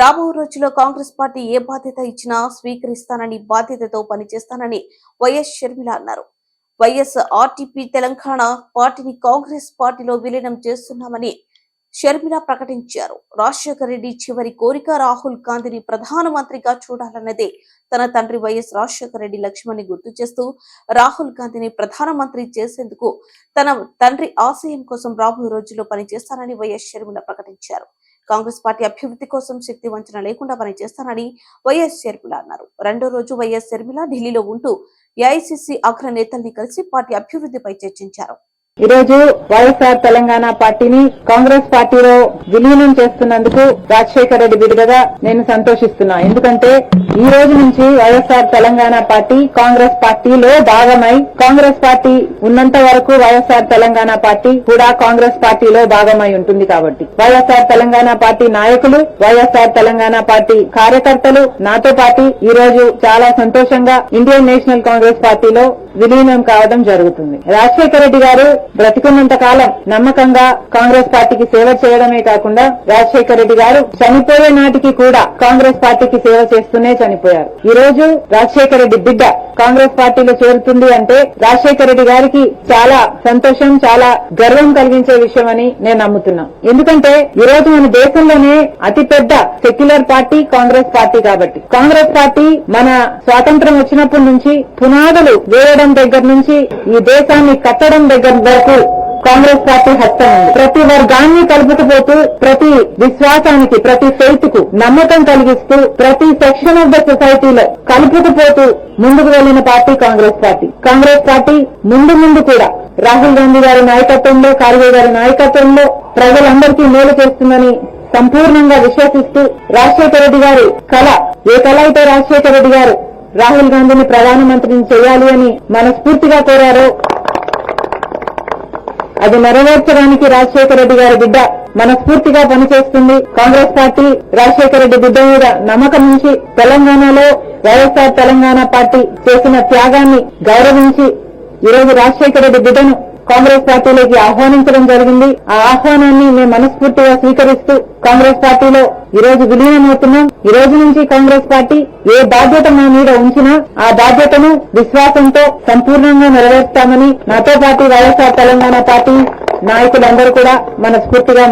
రాబో రోజుల్లో కాంగ్రెస్ పార్టీ ఏ బాధ్యత ఇచ్చినా స్వీకరిస్తానని బాధ్యతతో పనిచేస్తానని వైఎస్ షర్మిల అన్నారు. వైఎస్ ఆర్టీపీ తెలంగాణ పార్టీని కాంగ్రెస్ పార్టీలో విలీనం చేస్తున్నామని షర్మిల ప్రకటించారు. రాజశేఖర రెడ్డి చివరి కోరిక రాహుల్ గాంధీని ప్రధానమంత్రిగా చూడాలన్నదే తన తండ్రి వైఎస్ రాజశేఖర రెడ్డి లక్ష్యాన్ని గుర్తు చేస్తూ రాహుల్ గాంధీని ప్రధానమంత్రి చేసేందుకు తన తండ్రి ఆశయం కోసం రాబోయే రోజుల్లో పనిచేస్తానని వైఎస్ షర్మిల ప్రకటించారు. కాంగ్రెస్ పార్టీ అభివృద్ధి కోసం శక్తి వంచన లేకుండా పనిచేస్తానని వైఎస్ షర్మిల అన్నారు. రెండో రోజు వైఎస్ షర్మిల ఢిల్లీలో ఉంటూ ఏఐసిసి అగ్ర నేతల్ని కలిసి పార్టీ అభివృద్ధిపై చర్చించారు. ఈ రోజు వైఎస్ఆర్ తెలంగాణ పార్టీని కాంగ్రెస్ పార్టీలో విలీనం చేస్తున్నందుకు రాజశేఖర రెడ్డి విడుదల నేను సంతోషిస్తున్నా. ఎందుకంటే ఈ రోజు నుంచి వైఎస్ఆర్ తెలంగాణ పార్టీ కాంగ్రెస్ పార్టీలో భాగమై కాంగ్రెస్ పార్టీ ఉన్నంత వరకు వైఎస్ఆర్ తెలంగాణ పార్టీ కూడా కాంగ్రెస్ పార్టీలో భాగమై ఉంటుంది కాబట్టి. వైఎస్ఆర్ తెలంగాణ పార్టీ నాయకులు వైఎస్ఆర్ తెలంగాణ పార్టీ కార్యకర్తలు నాతో పాటు ఈ రోజు చాలా సంతోషంగా ఇండియన్ నేషనల్ కాంగ్రెస్ పార్టీలో విలీనం కావడం జరుగుతుంది. రాజశేఖర రెడ్డి గారు బ్రతికున్నంత కాలం నమ్మకంగా కాంగ్రెస్ పార్టీకి సేవ చేయడమే కాకుండా రాజశేఖర రెడ్డి గారు చనిపోయే నాటికి కూడా కాంగ్రెస్ పార్టీకి సేవ చేస్తూనే చనిపోయారు. ఈ రోజు రాజశేఖర రెడ్డి బిడ్డ కాంగ్రెస్ పార్టీలో చేరుతుంది అంటే రాజశేఖర రెడ్డి గారికి చాలా సంతోషం చాలా గర్వం కలిగించే విషయం అని నేను నమ్ముతున్నా. ఎందుకంటే ఈ రోజు మన దేశంలోనే అతిపెద్ద సెక్యులర్ పార్టీ కాంగ్రెస్ పార్టీ కాబట్టి. కాంగ్రెస్ పార్టీ మన స్వాతంత్రం వచ్చినప్పటి నుంచి పునాదులు వేయడం దగ్గర నుంచి ఈ దేశాన్ని కట్టడం దగ్గర వరకు కాంగ్రెస్ పార్టీ హస్తం ఉంది ప్రతి వర్గాన్ని కలుపుకుపోతూ ప్రతి విశ్వాసానికి ప్రతి ఫెయిత్కు నమ్మకం కలిగిస్తూ ప్రతి సెక్షన్ ఆఫ్ ద సొసైటీలో కలుపుకుపోతూ ముందుకు వెళ్ళిన party Congress party. Congress party ముందు ముందు కూడా రాహుల్ గాంధీ గారి నాయకత్వంలో ఖార్గే గారి నాయకత్వంలో ప్రజలందరికీ మేలు చేస్తుందని సంపూర్ణంగా విశ్వసిస్తూ రాజశేఖర రెడ్డి గారి కళ ఏ కళ అయితే రాజశేఖర రెడ్డి గారు రాహుల్ గాంధీని ప్రధానమంత్రిని చేయాలి అని మనస్ఫూర్తిగా కోరారో. అది నెరవేర్చడానికి రాజశేఖర రెడ్డి గారి బిడ్డ మనస్ఫూర్తిగా పనిచేస్తుంది. కాంగ్రెస్ పార్టీ రాజశేఖర రెడ్డి బిడ్డ మీద నమ్మకం నుంచి తెలంగాణలో వైఎస్ఆర్ తెలంగాణ పార్టీ చేసిన త్యాగాన్ని గౌరవించి ఈరోజు రాజశేఖర రెడ్డి బిడ్డను కాంగ్రెస్ పార్టీలోకి ఆహ్వానించడం జరిగింది. ఆహ్వానాన్ని మేము మనస్ఫూర్తిగా స్వీకరిస్తూ కాంగ్రెస్ పార్టీలో ఈ రోజు విలీనమవుతున్నాం. ఈ రోజు నుంచి కాంగ్రెస్ పార్టీ ఏ బాధ్యత మా మీద ఉంచినా ఆ బాధ్యతను విశ్వాసంతో సంపూర్ణంగా నెరవేర్తామని నాతో పాటు వైఎస్ఆర్ తెలంగాణ పార్టీ నాయకులందరూ కూడా మనస్ఫూర్తిగా